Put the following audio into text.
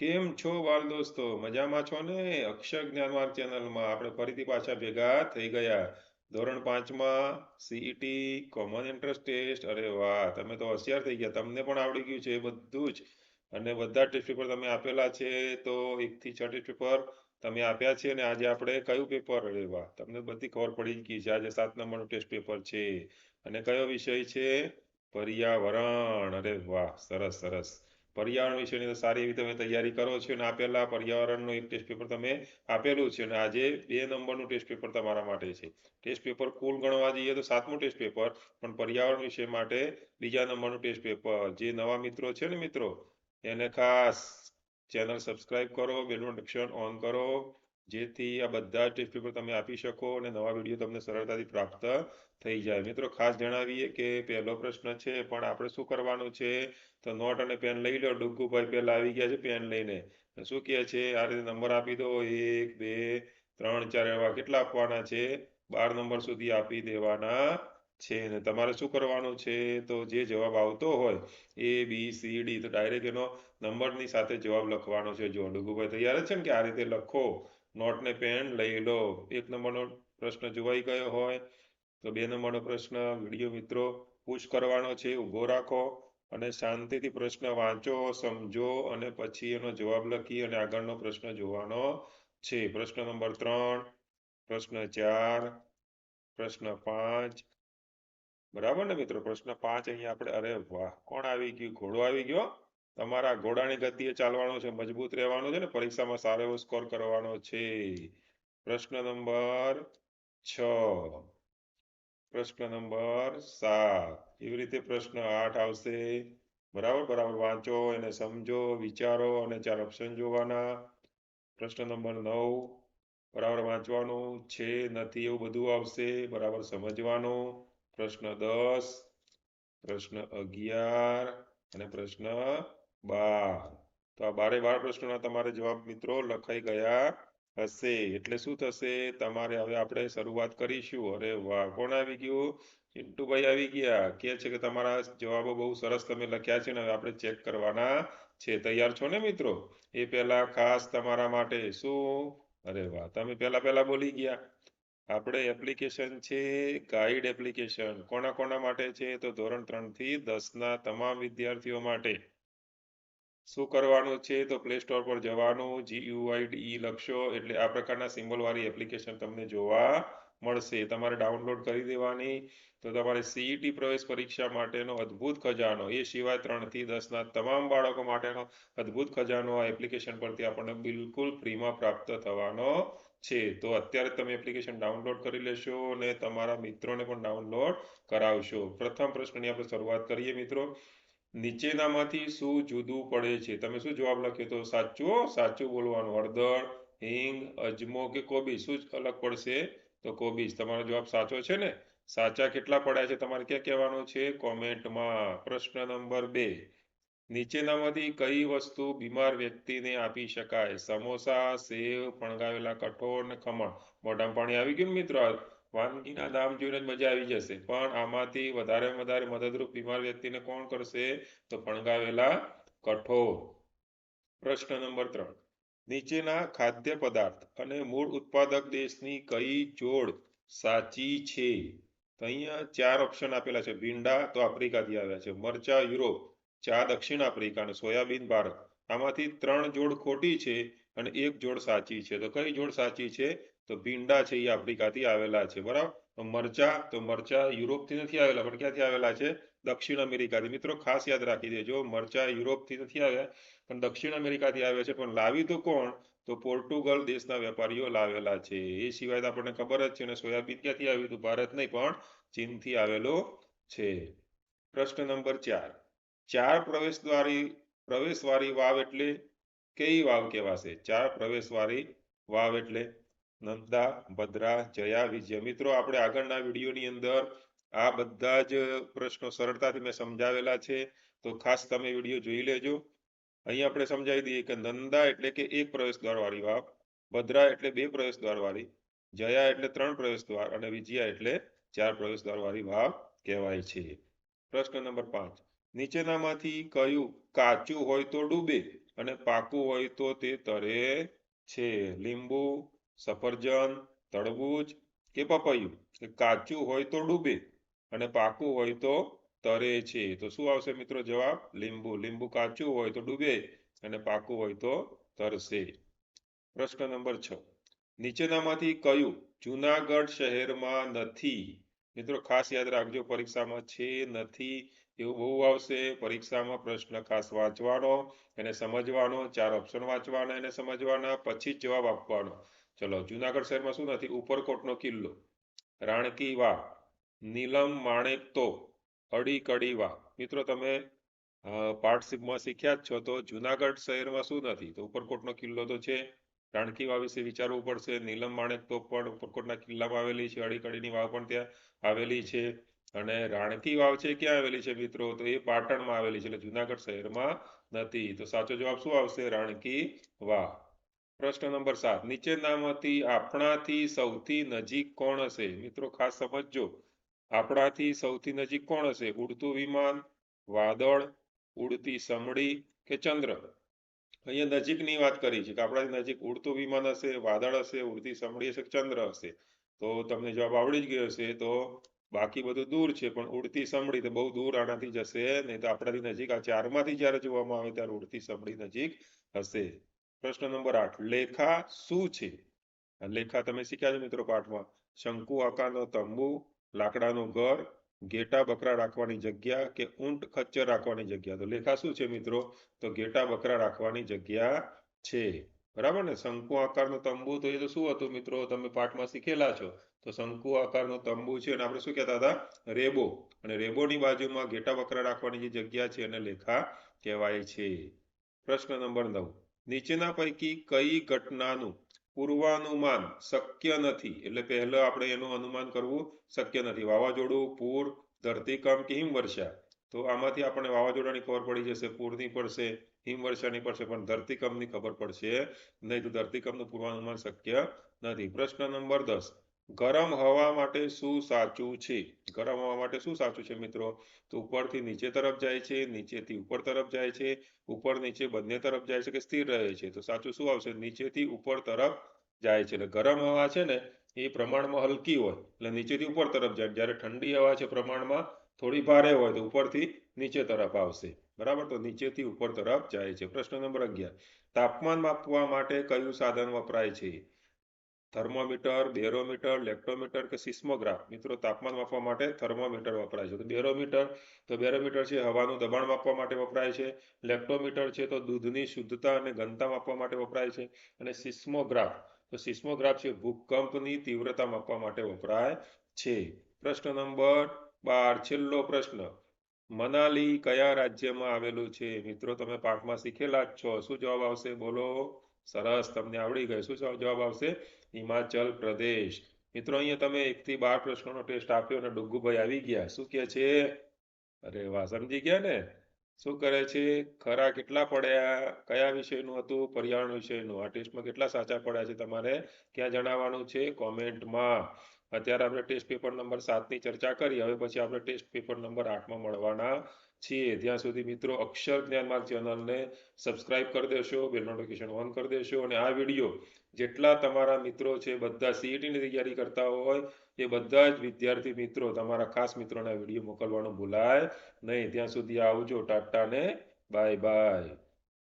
કેમ છો બાળ દોસ્તો? મજામાં છો ને? અક્ષર જ્ઞાનમાર્ગ ચેનલમાં આપણે ફરીથી પાછા ભેગા થઈ ગયા. ધોરણ પાંચમાં સીઈટી કોમન એન્ટ્રન્સ ટેસ્ટ અરે વાહ, તમે તો હોશિયાર થઈ ગયા. તમને પણ આવડી ગયું છે બધું જ. અને બધા ટેસ્ટ પેપર તમે આપેલા છે તો એકથી છ ટેસ્ટ પેપર તમે આપ્યા છે અને આજે આપણે કયું પેપર અરે વાહ, તમને બધી ખબર પડી ગઈ છે. આજે સાત નંબરનું ટેસ્ટ પેપર છે. અને કયો વિષય છે? પર્યાવરણ. અરે વાહ, સરસ સરસ. પર્યાવરણ વિશેની સારી એવી તમે તૈયારી કરો છો અને આપેલા પર્યાવરણનું એક ટેસ્ટ પેપર તમે આપેલું છે અને આજે બે નંબરનું ટેસ્ટ પેપર તમારા માટે છે. ટેસ્ટ પેપર કુલ ગણવા જઈએ તો સાતમું ટેસ્ટ પેપર પણ પર્યાવરણ વિષય માટે બીજા નંબરનું ટેસ્ટ પેપર જે નવા મિત્રો છે ને મિત્રો, એને ખાસ ચેનલ સબસ્ક્રાઇબ કરો બેલ નોટિફિકેશન ઓન કરો. જેથી આ બધા ટેસ્ટ પેપર તમે આપી શકો અને નવા વીડિયો તમને સરળતાથી પ્રાપ્ત થઈ જાય. મિત્રો, ખાસ જણાવીએ કે પહેલો પ્રશ્ન છે, પણ આપણે શું કરવાનું છે? તો નોટ અને પેન લઈ લો. ડુગ્ગુભાઈ પહેલા આવી ગયા છે પેન લઈને. શું કહે છે? આ રીતે નંબર આપી દો. એક, બે, ત્રણ, ચાર એવા કેટલા આપવાના છે? બાર નંબર સુધી આપી દેવાના છે. ને તમારે શું કરવાનું છે? તો જે જવાબ આવતો હોય, એ, બી, સી, ડી, તો ડાયરેક્ટ એનો નંબરની સાથે જવાબ લખવાનો છે. જો ડુગુભાઈ તૈયાર છે ને કે આ રીતે લખો નોટ પેન લઈ લો. એક નંબરનો પ્રશ્ન જોવાઈ ગયો હોય તો બે નંબરનો પ્રશ્ન, વીડિયો મિત્રો, પુશ કરવાનો છે, ઊભો રાખો અને શાંતિથી પ્રશ્ન વાંચો, સમજો અને પછી એનો જવાબ લખી અને આગળનો પ્રશ્ન જોવાનો છે. પ્રશ્ન નંબર ત્રણ, પ્રશ્ન ચાર, પ્રશ્ન પાંચ. બરાબર ને મિત્રો? પ્રશ્ન પાંચ અહીંયા આપણે, અરે વાહ! કોણ આવી ગયું? ઘોડો આવી ગયો? તમારા ઘોડાની ગતિએ ચાલવાનું છે, મજબૂત રહેવાનું છે ને? પરીક્ષામાં સારો એવો સ્કોર કરવાનો છે. પ્રશ્ન નંબર છ. પ્રશ્ન નંબર સાત. એવી રીતે પ્રશ્ન આઠ આવશે. બરાબર? બરાબર. વાંચો એને સમજો, વિચારો અને ચાર ઓપ્શન જોવાના. પ્રશ્ન નંબર નવ. બરાબર વાંચવાનું છે, નથી એવું બધું આવશે. બરાબર સમજવાનું. પ્રશ્ન દસ. પ્રશ્ન અગિયાર અને પ્રશ્ન બાર તો આ બારે બાર પ્રશ્નોના તમારે જવાબ મિત્રો લખાઈ ગયા હશે. એટલે શું થશે? તમારે હવે આપણે શરૂઆત કરીશું. અરે વાહ! કોણ આવી ગયું? ચિંટુભાઈ આવી ગયા. કે છે કે તમારા જવાબો બહુ સરસ તમે લખ્યા છે ને હવે આપણે ચેક કરવાના છે. તૈયાર છો ને મિત્રો? એ પહેલા ખાસ તમારા માટે શું? અરે વાહ! તમે પહેલા પહેલા બોલી ગયા. આપણે એપ્લિકેશન છે, ગાઈડ એપ્લિકેશન. કોના કોના માટે છે? તો ધોરણ ત્રણથી દસ ના તમામ વિદ્યાર્થીઓ માટે. શું કરવાનું છે? તો પ્લે સ્ટોર પર જવાનું જીયુઆઈડી લખશો. એટલે આ પ્રકારના સિમ્બોલ વાળી એપ્લિકેશન તમને જોવા મળશે. તમારે ડાઉનલોડ કરી દેવાની. તો તમારે સીઈટી પ્રવેશ પરીક્ષા માટેનો અદ્ભુત ખજાનો, એ સિવાય ત્રણથી દસ ના તમામ બાળકો માટેનો અદ્ભુત ખજાનો આ એપ્લિકેશન પરથી આપણને બિલકુલ ફ્રીમાં પ્રાપ્ત થવાનો છે. તો અત્યારે તમે એપ્લિકેશન ડાઉનલોડ કરી લેશો અને તમારા મિત્રોને પણ ડાઉનલોડ કરાવશો. પ્રથમ પ્રશ્નની આપણે શરૂઆત કરીએ મિત્રો. નીચેનામાંથી શું જુદું પડે છે? તમે શું જવાબ લખ્યો તો સાચું? સાચું બોલવાનું. હળદર, હિંગ, અજમો કે કોબીજ? શું અલગ પડશે? તો કોબીજ. તમારો જવાબ સાચો છે ને? સાચા કેટલા પડ્યા છે? તમારે ક્યાં કહેવાનું છે? કોમેન્ટમાં. પ્રશ્ન નંબર બે. નીચેનામાંથી કઈ વસ્તુ બીમાર વ્યક્તિને આપી શકાય? સમોસા, સેવ, ફણગાવેલા કઠોળ ને ખમણ. મોઢામાં પાણી આવી ગયું મિત્રો? વાનગીના દામ જોઈને જ મજા આવી જશે. પણ આમાંથી વધારે વધારે મદદરૂપ બીમાર વ્યક્તિને કોણ કરશે? તો ફણગાવેલા કઠોળ પ્રશ્ન નંબર ત્રણ. નીચેના ખાદ્ય પદાર્થ અને મૂળ ઉત્પાદક દેશની કઈ જોડ સાચી છે? તો અહીંયા ચાર ઓપ્શન આપેલા છે. ભીંડા તો આફ્રિકાથી આવ્યા છે. મરચા યુરોપ, ચા દક્ષિણ આફ્રિકા અને સોયાબીન ભારત. આમાંથી ત્રણ જોડ ખોટી છે અને એક જોડ સાચી છે. તો કઈ જોડ સાચી છે? તો ભીંડા છે એ આફ્રિકાથી આવેલા છે, બરાબર? મરચા, તો મરચા યુરોપથી નથી આવેલા, પણ ક્યાંથી આવેલા છે? દક્ષિણ અમેરિકાથી. મિત્રો, ખાસ યાદ રાખી દેજો, મરચા યુરોપથી નથી આવ્યા, પણ દક્ષિણ અમેરિકાથી આવ્યા છે. પણ લાવી તો કોણ? તો પોર્ટુગલ દેશના વેપારીઓ લાવેલા છે. એ સિવાય આપણને ખબર જ છે અને સોયાબીન ક્યાંથી આવ્યું હતું? ભારત નહીં, પણ ચીનથી આવેલો છે. પ્રશ્ન નંબર ચાર. ચાર પ્રવેશદ્વારી પ્રવેશવાળી વાવ એટલે કઈ વાવ કહેવાશે? ચાર પ્રવેશવાળી વાવ એટલે નંદા, ભદ્રા, જયા, વિજય. મિત્રો, આપણે આગળના વિડીયોની અંદર આ બધા જ પ્રશ્નો સરળતાથી મેં સમજાવેલા છે. તો ખાસ તમે વીડિયો જોઈ લેજો. અહીં આપણે સમજાવી દઈએ કે નંદા એટલે કે એક પ્રવેશ દ્વાર વાળી વાવ, ભદ્રા એટલે બે પ્રવેશ દ્વાર વાળી જયા એટલે ત્રણ પ્રવેશ દ્વાર અને વિજયા એટલે ચાર પ્રવેશ દ્વાર વાળી વાવ કહેવાય છે. પ્રશ્ન નંબર પાંચ. નીચેનામાંથી કયું કાચું હોય તો ડૂબે અને પાકું હોય તો તે તરે છે. લીંબુ સફરજન તડબૂચ કે પપૈયું. કાચું હોય તો ડૂબે અને પાકું હોય તો તરે છે. તો શું આવશે મિત્રો જવાબ? લીંબુ. લીંબુ કાચું હોય તો ડૂબે અને પાકું હોય તો તરશે. પ્રશ્ન નંબર છ. નીચેનામાંથી કયું જુનાગઢ શહેરમાં નથી? મિત્રો ખાસ યાદ રાખજો, પરીક્ષામાં છે નથી એવું બહુ આવશે. પરીક્ષામાં પ્રશ્ન ખાસ વાંચવાનો, એને સમજવાનો, ચાર ઓપ્શન વાંચવાના, એને સમજવાના, પછી જ જવાબ આપવાનો. ચલો, જુનાગઢ શહેરમાં શું નથી? ઉપરકોટનો કિલ્લો. રાણકી વાવ. નીલમ માણેક તો અડી કડી વાવ. મિત્રો, તમે પાર્ટશીપમાં શીખ્યા જ છો, તો જુનાગઢ શહેરમાં શું નથી? તો ઉપરકોટનો કિલ્લો તો છે. રાણકી વાવ વિશે વિચારવું પડશે. નીલમ માણેક તો પણ ઉપરકોટના કિલ્લામાં આવેલી છે. અડીકડીની વાવ પણ ત્યાં આવેલી છે. અને રાણકી વાવ છે ક્યાં આવેલી છે, મિત્રો? તો એ પાટણમાં આવેલી છે. એટલે જુનાગઢ શહેરમાં નથી. તો સાચો જવાબ શું આવશે? રાણકી વાવ. પ્રશ્ન નંબર સાત. નીચેનામાંથી આપણાથી સૌથી નજીક કોણ હશે? મિત્રો, ખાસ સમજજો. આપણાથી સૌથી નજીક કોણ હશે? ઉડતું વિમાન, વાદળ, ઉડતી સમડી કે ચંદ્ર? અહીંયા નજીકની વાત કરી છે કે આપણાથી નજીક ઉડતું વિમાન હશે, વાદળ હશે, ઉડતી સમડી હશે ચંદ્ર હશે? તો તમને જવાબ આવડી જ ગયો હશે તો બાકી બધું દૂર છે, પણ ઉડતી સમડી તો બહુ દૂર આનાથી જશે, નહીં તો આપણાથી નજીક આ ચારમાંથી જ્યારે જોવામાં આવે ત્યારે ઉડતી સમડી નજીક હશે. પ્રશ્ન નંબર આઠ, લેખા શું છે? લેખા તમે શીખ્યા છો મિત્રો પાઠમાં. શંકુ આકારનો તંબુ, લાકડાનો ઘર, ઘેટા બકરા રાખવાની જગ્યા કે ઊંટ ખચ્ચર રાખવાની જગ્યા? તો લેખા શું છે મિત્રો? તો ઘેટા બકરા રાખવાની જગ્યા છે. બરાબર ને? શંકુ, આકારનો તંબુ, તો એ તો શું હતું મિત્રો? તમે પાઠમાં શીખેલા છો. તો શંકુ, આકારનો તંબુ છે અને આપણે શું કહેતા હતા? રેબો. અને રેબોની બાજુમાં ઘેટા બકરા રાખવાની જે જગ્યા છે એને લેખા કહેવાય છે. પ્રશ્ન નંબર નવ. નીચેના પૈકી કઈ ઘટનાનું પૂર્વાનુમાન શક્ય નથી. એટલે પહેલા આપણે એનું અનુમાન કરવું શક્ય નથી. વાવાઝોડું, પૂર, ધરતીકંપ કે હિમવર્ષા. તો આમાંથી આપણને વાવાઝોડાની ખબર પડી જશે, પૂરની પડશે, હિમવર્ષાની પડશે, પણ ધરતીકંપની ખબર પડશે નહીં. તો ધરતીકંપનું પૂર્વાનુમાન શક્ય નથી. પ્રશ્ન નંબર દસ. ગરમ હવા માટે શું સાચું છે? ગરમ હવા માટે શું સાચું છે મિત્રો? તો ઉપરથી નીચે તરફ જાય છે, નીચેથી ઉપર તરફ જાય છે, ઉપર નીચે બંને તરફ જાય છે કે સ્થિર રહે છે? તો સાચું શું આવશે? નીચેથી ઉપર તરફ જાય છે. એટલે ગરમ હવા છે ને, એ પ્રમાણમાં હલકી હોય. એટલે નીચેથી ઉપર તરફ જાય. જ્યારે ઠંડી હવા છે પ્રમાણમાં થોડી ભારે હોય, તો ઉપરથી નીચે તરફ આવશે. બરાબર? તો નીચેથી ઉપર તરફ જાય છે. પ્રશ્ન નંબર અગિયાર. તાપમાન માપવા માટે કયું સાધન વપરાય છે? થર્મોમીટર, બેરોમીટર, લેક્ટોમીટર કે સિસ્મોગ્રાફ? મિત્રો, તાપમાન માપવા માટે થર્મોમીટર વપરાય છે. તો બેરોમીટર તો બેરોમીટર છે, હવાનું દબાણ માપવા માટે વપરાય છે. લેક્ટોમીટર છે, તો દૂધની શુદ્ધતા અને ઘનતા માપવા માટે વપરાય છે. અને સિસ્મોગ્રાફ, તો સિસ્મોગ્રાફ છે, ભૂકંપની તીવ્રતા માપવા માટે વપરાય છે. પ્રશ્ન નંબર બાર, છેલ્લો પ્રશ્ન. મનાલી કયા રાજ્યમાં આવેલું છે? મિત્રો, તમે પાઠમાં શીખેલા જ છો. શું જવાબ આવશે? બોલો. સરસ, તમને આવડી ગયું. શું જવાબ આવશે? હિમાચલ પ્રદેશ. મિત્રો, અહીંયા તમે એકથી બાર પ્રશ્નોનો ટેસ્ટ આપ્યો અને ડુગ્ગુભાઈ આવી ગયા. શું કે છે? અરે વાહ, સમજી ગયા ને? શું કરે છે? ખરા કેટલા પડ્યા? કયા વિષયનું હતું? પર્યાવરણ વિષયનું. આ ટેસ્ટમાં કેટલા સાચા પડ્યા છે તમારે ક્યાં જણાવવાનું છે? કોમેન્ટમાં. અત્યારે આપણે ટેસ્ટ પેપર નંબર સાતની ચર્ચા કરી. હવે પછી આપણે ટેસ્ટ પેપર નંબર આઠમાં મળવાના છીએ ત્યાં સુધી મિત્રો અક્ષર જ્ઞાન માર્ગ ચેનલને સબસ્ક્રાઇબ કરી દેશો બેલ નોટિફિકેશન ઓન કરી દેશો અને આ વીડિયો જેટલા તમારા મિત્રો છે, બધા સીઈટીની તૈયારી કરતા હોય, એ બધા જ વિદ્યાર્થી મિત્રો તમારા ખાસ મિત્રોને વીડિયો મોકલવાનું ભૂલાય નહીં. ત્યાં સુધી આવજો, ટાટા ને બાય બાય.